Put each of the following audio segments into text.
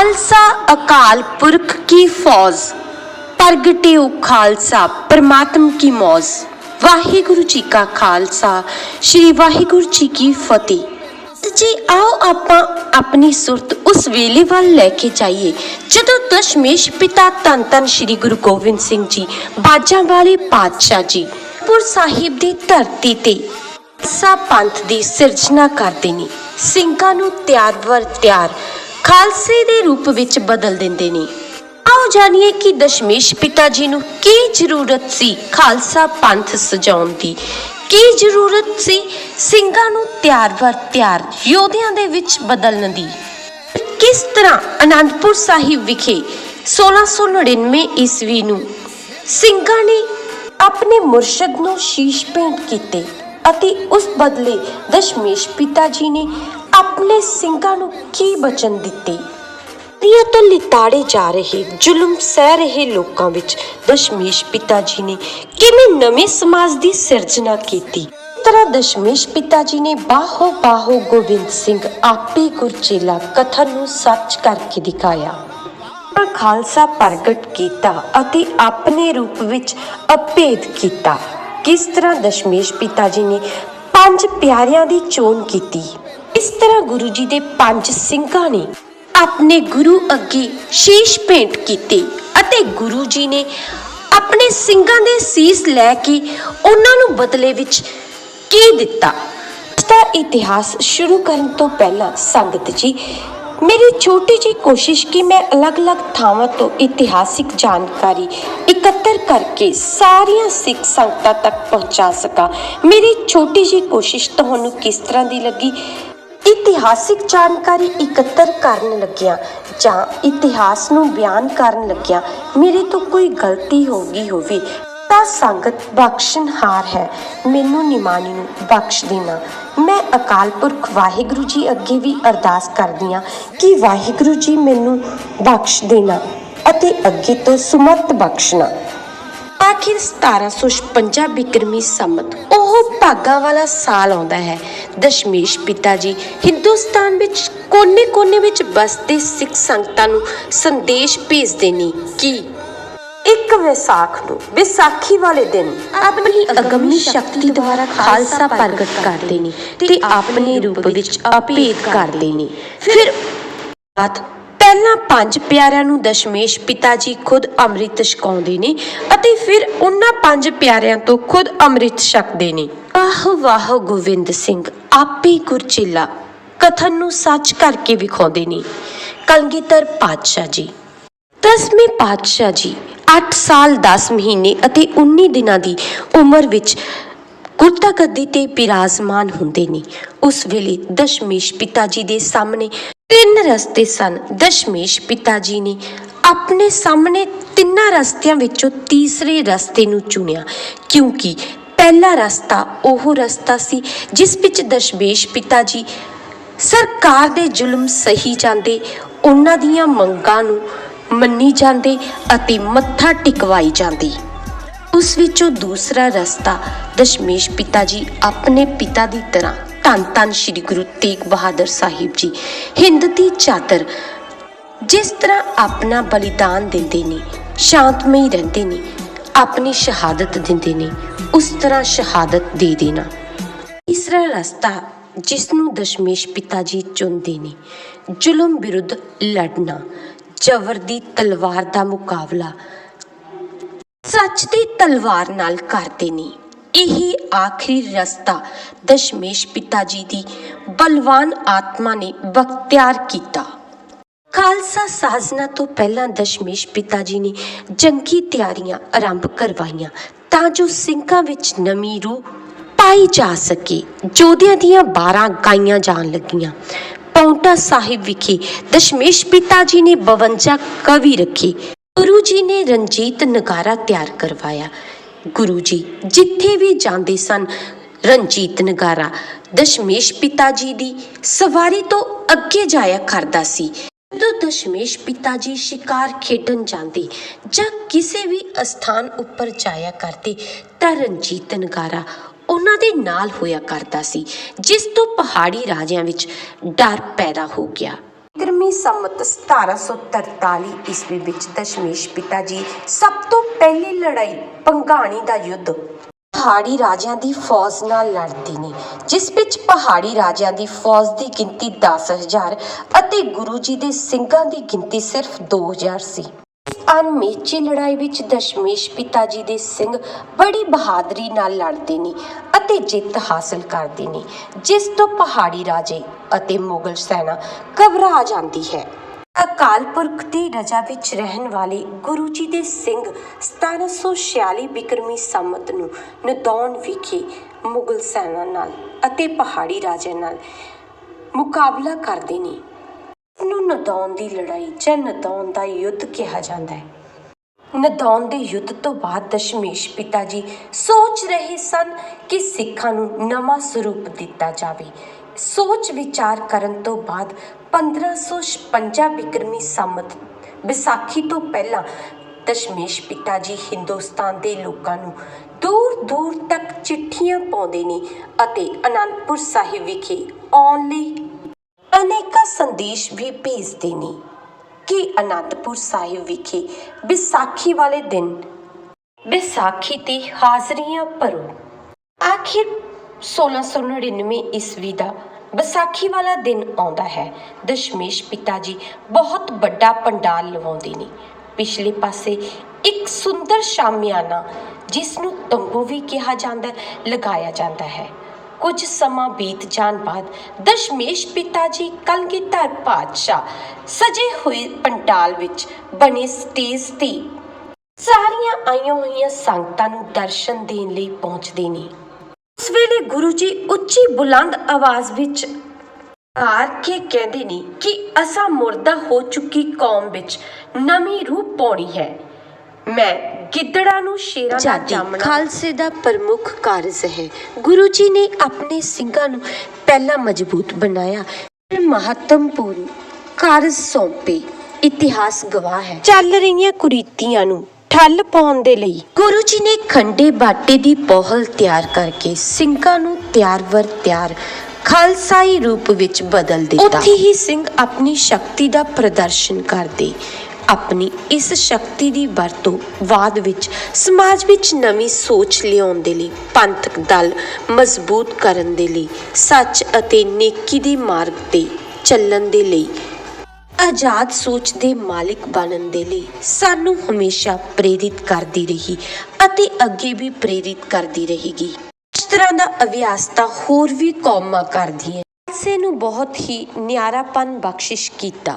ਖਾਲਸਾ ਅਕਾਲ ਪੁਰਖ ਕੀ ਫੌਜ? ਪ੍ਰਗਟਿਓ ਖਾਲਸਾ, ਪਰਮਾਤਮ ਕੀ ਮੌਜ? ਵਾਹਿਗੁਰੂ ਜੀ ਕਾ ਖਾਲਸਾ, ਸ੍ਰੀ ਵਾਹਿਗੁਰੂ ਜੀ ਕੀ ਫਤਿਹ। ਜੀ ਆਓ ਆਪਾਂ ਆਪਣੀ ਸੁਰਤ ਉਸ ਵੇਲੇ ਵੱਲ ਲੈ ਕੇ ਜਾਈਏ, ਜਦੋਂ ਦਸ਼ਮੇਸ਼ ਪਿਤਾ ਧੰਨ ਧੰਨ ਸ੍ਰੀ ਗੁਰੂ ਗੋਬਿੰਦ ਸਿੰਘ ਜੀ, ਬਾਜਾਂ ਵਾਲੇ ਪਾਤਸ਼ਾਹ ਜੀ, ਪੁਰ ਸਾਹਿਬ ਦੀ ਧਰਤੀ ਤੇ ਸਾ ਪੰਥ ਦੀ ਸਿਰਜਣਾ ਕਰਦੇ ਨੇ। ਸਿੰਘਾਂ ਨੂੰ ਤਿਆਰ ਵਰ ਤਿਆਰ ਖਾਲਸੇ ਦੇ ਰੂਪ ਵਿੱਚ ਬਦਲ ਦਿੰਦੇ ਨੇ। ਆਓ ਜਾਣੀਏ ਕਿ ਦਸ਼ਮੇਸ਼ ਪਿਤਾ ਜੀ ਨੂੰ ਕੀ ਜ਼ਰੂਰਤ ਸੀ ਖਾਲਸਾ ਪੰਥ ਸਜਾਉਣ ਦੀ। ਕੀ ਜ਼ਰੂਰਤ ਸੀ ਸਿੰਘਾਂ ਨੂੰ ਤਿਆਰ ਵਰ ਤਿਆਰ ਯੋਧਿਆਂ ਦੇ ਵਿੱਚ ਬਦਲਣ ਦੀ। ਕਿਸ ਤਰ੍ਹਾਂ ਅਨੰਦਪੁਰ ਸਾਹਿਬ ਵਿਖੇ 1699 ਈਸਵੀ ਨੂੰ ਸਿੰਘਾਂ ਨੇ ਆਪਣੇ ਮੁਰਸ਼ਦ ਨੂੰ ਸ਼ੀਸ਼ ਭੇਂਟ ਕੀਤੇ ਅਤੇ ਉਸ ਬਦਲੇ ਦਸ਼ਮੇਸ਼ ਪਿਤਾ ਜੀ ਨੇ ਆਪਣੇ ਸਿੰਘਾਂ ਨੂੰ ਕੀ ਬਚਨ ਦਿੱਤੀ? ਦੀਆਂ ਤੋਂ ਲਿਤਾੜੇ ਜਾ ਰਹੇ, ਜ਼ੁਲਮ ਸਹਿ ਰਹੇ ਲੋਕਾਂ ਵਿੱਚ ਦਸ਼ਮੇਸ਼ ਪਿਤਾ ਜੀ ਨੇ ਕਿਵੇਂ ਨਵੇਂ ਸਮਾਜ ਦੀ ਸਿਰਜਣਾ ਕੀਤੀ? ਤਰ੍ਹਾਂ ਦਸ਼ਮੇਸ਼ ਪਿਤਾ ਜੀ ਨੇ ਬਾਹੋ ਬਾਹੋ ਗੋਬਿੰਦ ਸਿੰਘ ਆਪੇ ਗੁਰਚੇਲਾ ਕਥਨ ਨੂੰ ਸੱਚ ਕਰਕੇ ਦਿਖਾਇਆ। ਪਰ ਖਾਲਸਾ ਪ੍ਰਗਟ ਕੀਤਾ ਅਤੇ ਆਪਣੇ ਰੂਪ ਵਿੱਚ ਅਭੇਦ ਕੀਤਾ। ਕਿਸ ਤਰ੍ਹਾਂ ਦਸ਼ਮੇਸ਼ ਪਿਤਾ ਜੀ ਨੇ ਪੰਜ ਪਿਆਰਿਆਂ ਦੀ ਚੋਣ ਕੀਤੀ? ਇਸ ਤਰ੍ਹਾਂ ਗੁਰੂ ਜੀ ਦੇ ਪੰਜ ਸਿੰਘਾਂ ਨੇ ਆਪਣੇ ਗੁਰੂ ਅੱਗੇ ਸ਼ੀਸ਼ ਭੇਂਟ ਕੀਤੇ ਅਤੇ ਗੁਰੂ ਜੀ ਨੇ ਆਪਣੇ ਸਿੰਘਾਂ ਦੇ ਸੀਸ ਲੈ ਕੇ ਉਹਨਾਂ ਨੂੰ ਬਦਲੇ ਵਿੱਚ ਕੀ ਦਿੱਤਾ? ਇਸ ਦਾ ਇਤਿਹਾਸ ਸ਼ੁਰੂ ਕਰਨ ਤੋਂ ਪਹਿਲਾਂ ਸੰਗਤ ਜੀ, ਮੇਰੀ ਛੋਟੀ ਜਿਹੀ ਕੋਸ਼ਿਸ਼ ਕਿ ਮੈਂ ਅਲੱਗ-ਅਲੱਗ ਥਾਵਾਂ ਤੋਂ ਇਤਿਹਾਸਿਕ ਜਾਣਕਾਰੀ ਇਕੱਤਰ ਕਰਕੇ ਸਾਰੀਆਂ ਸਿੱਖ ਸੰਗਤਾਂ ਤੱਕ ਪਹੁੰਚਾ ਸਕਾਂ। ਮੇਰੀ ਛੋਟੀ ਜਿਹੀ ਕੋਸ਼ਿਸ਼ ਤੁਹਾਨੂੰ ਕਿਸ ਤਰ੍ਹਾਂ ਦੀ ਲੱਗੀ? ਇਤਿਹਾਸਿਕ ਜਾਣਕਾਰੀ ਇਕੱਤਰ ਕਰਨ ਲੱਗਿਆ ਜਾਂ ਇਤਿਹਾਸ ਨੂੰ ਬਿਆਨ ਕਰਨ ਲੱਗਿਆ ਮੇਰੇ ਤੋਂ ਕੋਈ ਗਲਤੀ ਹੋ ਗਈ ਹੋਵੇ ਤਾਂ ਸੰਗਤ ਬਖਸ਼ਣਹਾਰ ਹੈ। ਮੈਨੂੰ ਨਿਮਾਣੀ ਨੂੰ ਬਖਸ਼ ਦੇਣਾ। ਮੈਂ ਅਕਾਲ ਪੁਰਖ ਵਾਹਿਗੁਰੂ ਜੀ ਅੱਗੇ ਵੀ ਅਰਦਾਸ ਕਰਦੀ ਹਾਂ ਕਿ ਵਾਹਿਗੁਰੂ ਜੀ ਮੈਨੂੰ ਬਖਸ਼ ਦੇਣਾ ਅਤੇ ਅੱਗੇ ਤੋਂ ਸੁਮਤ ਬਖਸ਼ਣਾ। ਆਖਿਰ 1756 ਬਿਕਰਮੀ ਸੰਮਤ, ਉਹ ਭਾਗਾ ਵਾਲਾ ਸਾਲ ਆਉਂਦਾ ਹੈ। ਦਸ਼ਮੇਸ਼ ਪਿਤਾ ਜੀ ਹਿੰਦੁਸਤਾਨ ਵਿੱਚ ਕੋਨੇ-ਕੋਨੇ ਵਿੱਚ ਬਸਦੇ ਸਿੱਖ ਸੰਗਤਾਂ ਨੂੰ ਸੰਦੇਸ਼ ਭੇਜਦੇ ਨੇ ਕਿ ਇੱਕ ਵਿਸਾਖ ਨੂੰ ਵਿਸਾਖੀ ਵਾਲੇ ਦਿਨ ਆਪਣੀ ਅਗੰਮੀ ਸ਼ਕਤੀ ਦੁਆਰਾ ਖਾਲਸਾ ਪ੍ਰਗਟ ਕਰਦੇ ਨੇ ਤੇ ਆਪਣੇ ਰੂਪ ਵਿੱਚ ਅਭੇਦ ਕਰਦੇ ਨੇ। ਫਿਰ ਬਾਤ ਪਹਿਲਾਂ ਪੰਜ ਪਿਆਰਿਆਂ ਨੂੰ ਦਸ਼ਮੇਸ਼ ਪਿਤਾ ਜੀ ਖੁਦ ਅੰਮ੍ਰਿਤ ਛਕਾਉਂਦੇ ਨੇ ਅਤੇ ਫਿਰ ਉਹਨਾਂ ਪੰਜ ਪਿਆਰਿਆਂ ਤੋਂ ਖੁਦ ਅੰਮ੍ਰਿਤ ਛਕਦੇ ਨੇ। ਆਹ ਵਾਹ ਗੋਬਿੰਦ ਸਿੰਘ, ਆਪੇ ਗੁਰਚਿਲਾ। ਕਥਨ ਨੂੰ ਸੱਚ ਕਰਕੇ ਵਿਖਾਉਂਦੇ ਨੇ। ਕਲਗੀਧਰ ਪਾਤਸ਼ਾਹ ਜੀ। ਦਸਵੇਂ ਪਾਤਸ਼ਾਹ ਜੀ 8 ਸਾਲ 10 ਮਹੀਨੇ ਅਤੇ 19 ਦਿਨਾਂ ਦੀ ਉਮਰ ਵਿੱਚ ਗੁਰਤਾ ਗੱਦੀ ਤੇ ਬਿਰਾਜਮਾਨ ਹੁੰਦੇ ਨੇ। ਉਸ ਵੇਲੇ ਦਸ਼ਮੇਸ਼ ਪਿਤਾ ਜੀ ਦੇ ਸਾਹਮਣੇ ਤਿੰਨ ਰਸਤੇ ਸਨ। ਦਸ਼ਮੇਸ਼ ਪਿਤਾ ਜੀ ਨੇ ਆਪਣੇ ਸਾਹਮਣੇ ਤਿੰਨਾਂ ਰਸਤਿਆਂ ਵਿੱਚੋਂ ਤੀਸਰੇ ਰਸਤੇ ਨੂੰ ਚੁਣਿਆ, ਕਿਉਂਕਿ ਪਹਿਲਾ ਰਸਤਾ ਉਹ ਰਸਤਾ ਸੀ ਜਿਸ ਵਿੱਚ ਦਸ਼ਮੇਸ਼ ਪਿਤਾ ਜੀ ਸਰਕਾਰ ਦੇ ਜ਼ੁਲਮ ਸਹੀ ਜਾਂਦੇ, ਉਹਨਾਂ ਦੀਆਂ ਮੰਗਾਂ ਨੂੰ ਮੰਨੀ ਜਾਂਦੇ ਅਤੇ ਮੱਥਾ ਟਿਕਵਾਈ ਜਾਂਦੀ। ਉਸ ਵਿੱਚੋਂ ਦੂਸਰਾ ਰਸਤਾ ਦਸ਼ਮੇਸ਼ ਪਿਤਾ ਜੀ ਆਪਣੇ ਪਿਤਾ ਦੀ ਤਰ੍ਹਾਂ ਧੰਨ ਧੰਨ ਸ੍ਰੀ ਗੁਰੂ ਤੇਗ ਬਹਾਦਰ ਸਾਹਿਬ ਜੀ। ਹਿੰਦ ਦੀ ਚਾਦਰ ਜਿਸ ਤਰ੍ਹਾਂ ਆਪਣਾ ਬਲੀਦਾਨ ਦਿੰਦੇ ਨੇ, ਸ਼ਾਂਤਮਈ ਰਹਿੰਦੇ ਨੇ, ਆਪਣੀ ਸ਼ਹਾਦਤ ਦਿੰਦੇ ਨੇ, ਉਸ ਤਰ੍ਹਾਂ ਸ਼ਹਾਦਤ ਦੇ ਦੇਣਾ। ਤੀਸਰਾ ਰਸਤਾ ਜਿਸ ਨੂੰ ਦਸ਼ਮੇਸ਼ ਪਿਤਾ ਜੀ ਚੁਣਦੇ ਨੇ, ਜ਼ੁਲਮ ਵਿਰੁੱਧ ਲੜਨਾ, ਜ਼ਬਰ ਦੀ ਤਲਵਾਰ ਦਾ ਮੁਕਾਬਲਾ। ਸੱਚ ਦੀ ਤਲਵਾਰ ਨਾਲ ਕਰਦੇ ਨੇ। ਇਹ ਆਖਰੀ ਰਸਤਾ ਦਸ਼ਮੇਸ਼ ਪਿਤਾ ਜੀ ਦੀ ਬਲਵਾਨ ਆਤਮਾ ਨੇ ਬਖਤਿਆਰ ਕੀਤਾ। ਖਾਲਸਾ ਸਾਜਨਾ ਤੋਂ ਪਹਿਲਾਂ ਦਸ਼ਮੇਸ਼ ਪਿਤਾ ਜੀ ਨੇ ਜੰਗੀ ਤਿਆਰੀਆਂ ਆਰੰਭ ਕਰਵਾਈਆਂ ਤਾਂ ਜੋ ਸਿੰਘਾਂ ਵਿੱਚ ਨਵੀਂ ਰੂਹ ਪਾਈ ਜਾ ਸਕੇ। ਜੋਧਿਆਂ ਦੀਆਂ 12 ਗਾਈਆਂ ਜਾਣ ਲੱਗੀਆਂ। ਪੌਂਟਾ ਸਾਹਿਬ ਵਿਖੇ ਦਸ਼ਮੇਸ਼ ਪਿਤਾ ਜੀ ਨੇ 52 ਕਵੀ ਰੱਖੇ। ਗੁਰੂ ਜੀ ਨੇ ਰਣਜੀਤ ਨਗਾਰਾ ਤਿਆਰ ਕਰਵਾਇਆ। ਗੁਰੂ ਜੀ, ਜਿੱਥੇ ਵੀ ਜਾਂਦੇ ਸਨ, ਰਣਜੀਤ ਨਗਾਰਾ, ਦਸ਼ਮੇਸ਼ ਪਿਤਾ ਜੀ ਦੀ ਸਵਾਰੀ ਤੋਂ ਅੱਗੇ ਜਾਇਆ ਕਰਦਾ ਸੀ। ਜਦੋਂ ਦਸ਼ਮੇਸ਼ ਪਿਤਾ ਜੀ ਸ਼ਿਕਾਰ ਖੇਡਣ ਜਾਂਦੇ ਜਾਂ ਕਿਸੇ ਵੀ ਅਸਥਾਨ ਉੱਪਰ ਜਾਇਆ ਕਰਦੇ ਤਾਂ ਰਣਜੀਤ ਨਗਾਰਾ ਉਹਨਾਂ ਦੇ ਨਾਲ ਹੋਇਆ ਕਰਦਾ ਸੀ, ਜਿਸ ਤੋਂ ਪਹਾੜੀ ਰਾਜਿਆਂ ਵਿੱਚ ਡਰ ਪੈਦਾ ਹੋ ਗਿਆ। ਗਰਮੀ ਸੰਮਤ 1743 ਈਸਵੀ ਵਿੱਚ ਦਸ਼ਮੇਸ਼ ਪਿਤਾ ਜੀ ਸਭ ਤੋਂ ਪਹਿਲੀ ਲੜਾਈ ਪੰਗਾਣੀ ਦਾ ਯੁੱਧ। ਪਹਾੜੀ ਰਾਜਿਆਂ ਦੀ ਫੌਜ ਨਾਲ ਲੜਦੀ ਨੇ, ਜਿਸ ਵਿੱਚ ਪਹਾੜੀ ਰਾਜਿਆਂ ਦੀ ਫੌਜ ਦੀ ਗਿਣਤੀ 10000 ਅਤੇ ਗੁਰੂ ਜੀ ਦੇ ਸਿੰਘਾਂ ਦੀ ਗਿਣਤੀ ਸਿਰਫ 2000 ਸੀ। ਅਨਮੇਚੀ ਲੜਾਈ ਵਿੱਚ ਦਸ਼ਮੇਸ਼ ਪਿਤਾ ਜੀ ਦੇ ਸਿੰਘ ਬੜੀ ਬਹਾਦਰੀ ਨਾਲ ਲੜਦੇ ਨੇ ਅਤੇ ਜਿੱਤ ਹਾਸਲ ਕਰਦੇ ਨੇ, ਜਿਸ ਤੋਂ ਪਹਾੜੀ ਰਾਜੇ ਅਤੇ ਮੁਗਲ ਸੈਨਾ ਘਬਰਾ ਜਾਂਦੀ ਹੈ। ਅਕਾਲ ਪੁਰਖ ਦੀ ਰਜਾ ਵਿੱਚ ਰਹਿਣ ਵਾਲੇ ਗੁਰੂ ਜੀ ਦੇ ਸਿੰਘ 1746 ਬਿਕਰਮੀ ਸੰਮਤ ਨੂੰ ਨਦੌਣ ਵਿਖੇ ਮੁਗਲ ਸੈਨਾ ਨਾਲ ਅਤੇ ਪਹਾੜੀ ਰਾਜਿਆਂ ਨਾਲ ਮੁਕਾਬਲਾ ਕਰਦੇ ਨੇ। ਨੂੰ ਨਦੌਣ ਦੀ ਲੜਾਈ ਜਾਂ ਨਦੌਣ ਦਾ ਯੁੱਧ ਕਿਹਾ ਜਾਂਦਾ ਹੈ। ਨਦੌਣ ਦੇ ਯੁੱਧ ਤੋਂ ਬਾਅਦ ਦਸ਼ਮੇਸ਼ ਪਿਤਾ ਜੀ ਸੋਚ ਰਹੇ ਸਨ ਕਿ ਸਿੱਖਾਂ ਨੂੰ ਨਵਾਂ ਸਰੂਪ ਦਿੱਤਾ ਜਾਵੇ। ਸੋਚ ਵਿਚਾਰ ਕਰਨ ਤੋਂ ਬਾਅਦ 1556 ਬਿਕਰਮੀ ਸੰਮਤ ਵਿਸਾਖੀ ਤੋਂ ਪਹਿਲਾਂ ਦਸ਼ਮੇਸ਼ ਪਿਤਾ ਜੀ ਹਿੰਦੁਸਤਾਨ ਦੇ ਲੋਕਾਂ ਨੂੰ ਦੂਰ ਦੂਰ ਤੱਕ ਚਿੱਠੀਆਂ ਪਾਉਂਦੇ ਨੇ ਅਤੇ ਅਨੰਦਪੁਰ ਸਾਹਿਬ ਵਿਖੇ ਆਉਣ ਲਈ ਅਨੇਕਾਂ ਸੰਦੇਸ਼ ਵੀ ਭੇਜਦੇ ਨੇ ਕਿ ਅਨੰਦਪੁਰ ਸਾਹਿਬ ਵਿਖੇ ਵਿਸਾਖੀ ਵਾਲੇ ਦਿਨ ਵਿਸਾਖੀ ਤੇ ਹਾਜ਼ਰੀਆਂ ਭਰੋ। ਆਖਿਰ 1699 ਈਸਵੀ ਦਾ ਵਿਸਾਖੀ ਵਾਲਾ ਦਿਨ ਆਉਂਦਾ ਹੈ। ਦਸ਼ਮੇਸ਼ ਪਿਤਾ ਜੀ ਬਹੁਤ ਵੱਡਾ ਪੰਡਾਲ ਲਵਾਉਂਦੇ ਨੇ। ਪਿਛਲੇ ਪਾਸੇ ਇੱਕ ਸੁੰਦਰ ਸ਼ਾਮਿਆਨਾ ਜਿਸ ਨੂੰ ਤੰਬੂ ਵੀ ਕਿਹਾ ਜਾਂਦਾ, ਲਗਾਇਆ ਜਾਂਦਾ ਹੈ। ਕੁਝ ਸਮਾਂ ਬੀਤ ਜਾਣ ਬਾਅਦ ਦਸ਼ਮੇਸ਼ ਪਿਤਾ ਜੀ ਕਲਗੀਧਰ ਪਾਤਸ਼ਾਹ ਸਜੇ ਹੋਏ ਪੰਡਾਲ ਵਿੱਚ ਬਣੇ ਸਟੇਜ ਤੇ ਸਾਰੀਆਂ ਆਈਆਂ ਹੋਈਆਂ ਸੰਗਤਾਂ ਨੂੰ ਦਰਸ਼ਨ ਦੇਣ ਲਈ ਪਹੁੰਚਦੇ ਨੇ। ਉਸ ਵੇਲੇ ਗੁਰੂ ਜੀ ਉੱਚੀ ਬੁਲੰਦ ਆਵਾਜ਼ ਵਿੱਚ ਆਰ ਕੇ ਕਹਿੰਦੇ ਨੇ ਕਿ ਅਸਾਂ ਮੁਰਦਾ ਹੋ ਚੁੱਕੀ ਕੌਮ ਵਿੱਚ ਨਵੀਂ ਰੂਹ ਪਾਉਣੀ ਹੈ। ਮੈਂ ਗਿੱਦੜਾਂ ਨੂੰ ਸ਼ੇਰਾਂ ਦਾ ਜਾਮਣਾ। ਖਾਲਸੇ ਦਾ ਪ੍ਰਮੁੱਖ ਕਾਰਜ ਹੈ। ਗੁਰੂ ਜੀ ਨੇ ਆਪਣੇ ਸਿੰਘਾਂ ਨੂੰ ਪਹਿਲਾਂ ਮਜ਼ਬੂਤ ਬਣਾਇਆ। ਫਿਰ ਮਹੱਤਵਪੂਰਨ ਕਾਰਜ ਸੌਂਪੇ। ਇਤਿਹਾਸ ਗਵਾਹ ਹੈ। ਚੱਲ ਰਹੀਆਂ ਕੁਰੀਤੀਆਂ ਨੂੰ ਠੱਲ ਪਾਉਣ ਦੇ ਲਈ ਗੁਰੂ ਜੀ ਨੇ ਖੰਡੇ ਬਾਟੇ ਦੀ ਪੋਹਲ ਤਿਆਰ ਕਰਕੇ ਸਿੰਘਾਂ ਨੂੰ ਤਿਆਰ ਵਰ ਤਿਆਰ ਖਾਲਸਾਈ ਰੂਪ ਵਿੱਚ ਬਦਲ ਦਿੱਤਾ। ਉੱਥੇ ਹੀ ਸਿੰਘ ਆਪਣੀ ਸ਼ਕਤੀ ਦਾ ਪ੍ਰਦਰਸ਼ਨ ਕਰਦੇ ਆਪਣੀ ਇਸ ਸ਼ਕਤੀ ਦੀ ਵਰਤੋਂ ਬਾਅਦ ਵਿੱਚ, ਸਮਾਜ ਵਿੱਚ ਨਵੀਂ ਸੋਚ ਲਿਆਉਣ ਦੇ ਲਈ ਪੰਥਕ ਦਲ ਮਜ਼ਬੂਤ ਕਰਨ ਦੇ ਲਈ, ਸੱਚ ਅਤੇ ਨੇਕੀ ਦੇ ਮਾਰਗ ਤੇ ਚੱਲਣ ਦੇ ਲਈ, ਆਜ਼ਾਦ ਸੋਚ ਦੇ ਮਾਲਕ ਬਣਨ ਦੇ ਲਈ ਸਾਨੂੰ ਹਮੇਸ਼ਾ ਪ੍ਰੇਰਿਤ ਕਰਦੀ ਰਹੀ ਅਤੇ ਅੱਗੇ ਵੀ ਪ੍ਰੇਰਿਤ ਕਰਦੀ ਰਹੇਗੀ। ਇਸ ਤਰ੍ਹਾਂ ਦਾ ਅਭਿਆਸ ਤਾਂ ਹੋਰ ਵੀ ਕੌਮਾਂ ਕਰਦੀਆਂ ਖਾਲਸੇ ਨੂੰ ਬਹੁਤ ਹੀ ਨਿਆਰਾਪਨ ਬਖਸ਼ਿਸ਼ ਕੀਤਾ।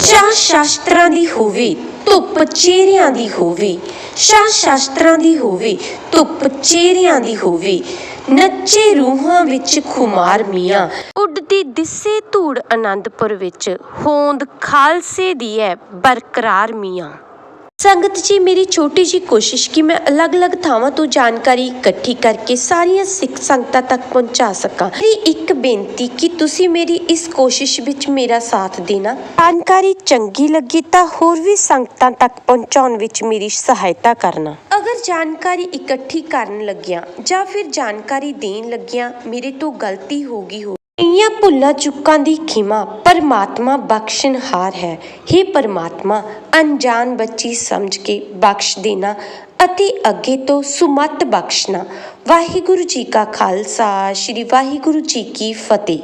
ਸ਼ਾਹ ਸ਼ਾਸਤਰਾਂ ਦੀ ਹੋਵੇ ਧੁੱਪ ਚਿਹਰਿਆਂ ਦੀ ਹੋਵੇ ਸ਼ਾਹ ਸ਼ਾਸਤਰਾਂ ਦੀ ਹੋਵੇ ਧੁੱਪ ਚਿਹਰਿਆਂ ਦੀ ਹੋਵੇ ਨੱਚੇ ਰੂਹਾਂ ਵਿੱਚ ਖੁਮਾਰ ਮੀਆਂ। ਉੱਡਦੀ ਦਿਸੇ ਧੂੜ ਆਨੰਦਪੁਰ ਵਿੱਚ ਹੋਂਦ ਖਾਲਸੇ ਦੀ ਹੈ ਬਰਕਰਾਰ ਮੀਆਂ। ਸੰਗਤ ਜੀ, ਮੇਰੀ ਛੋਟੀ ਜੀ ਕੋਸ਼ਿਸ਼ ਕਿ ਮੈਂ ਅਲੱਗ-ਅਲੱਗ ਥਾਵਾਂ ਤੋਂ ਜਾਣਕਾਰੀ ਇਕੱਠੀ ਕਰਕੇ ਸਾਰੀਆਂ ਸਿੱਖ ਸੰਗਤਾਂ ਤੱਕ ਪਹੁੰਚਾ ਸਕਾਂ। ਮੇਰੀ ਇੱਕ ਬੇਨਤੀ, ਕਿ ਤੁਸੀਂ ਮੇਰੀ ਇਸ ਕੋਸ਼ਿਸ਼ ਵਿੱਚ ਮੇਰਾ ਸਾਥ ਦੇਣਾ। ਜਾਣਕਾਰੀ ਚੰਗੀ ਲੱਗੀ ਤਾਂ ਹੋਰ ਵੀ ਸੰਗਤਾਂ ਤੱਕ ਪਹੁੰਚਾਉਣ ਵਿੱਚ ਮੇਰੀ ਸਹਾਇਤਾ ਕਰਨਾ। ਅਗਰ ਜਾਣਕਾਰੀ ਇਕੱਠੀ ਕਰਨ ਲੱਗਿਆਂ ਜਾਂ ਫਿਰ ਜਾਣਕਾਰੀ ਦੇਣ ਲੱਗਿਆਂ ਮੇਰੇ ਤੋਂ ਗਲਤੀ ਹੋ ਗਈ ਹੋ ਇਆਂ ਭੁੱਲਾਂ ਚੁੱਕਾਂ ਦੀ ਖਿਮਾ ਪਰਮਾਤਮਾ ਬਖਸ਼ਣਹਾਰ ਹੈ। हे ਪਰਮਾਤਮਾ, ਅਣਜਾਣ ਬੱਚੀ ਸਮਝ ਕੇ ਬਖਸ਼ ਦੇਣਾ ਅਤੇ ਅੱਗੇ ਤੋਂ ਸੁਮਤ ਬਖਸ਼ਣਾ। ਵਾਹਿਗੁਰੂ ਜੀ ਕਾ ਖਾਲਸਾ, ਸ੍ਰੀ ਵਾਹਿਗੁਰੂ ਜੀ ਕੀ ਫਤਿਹ।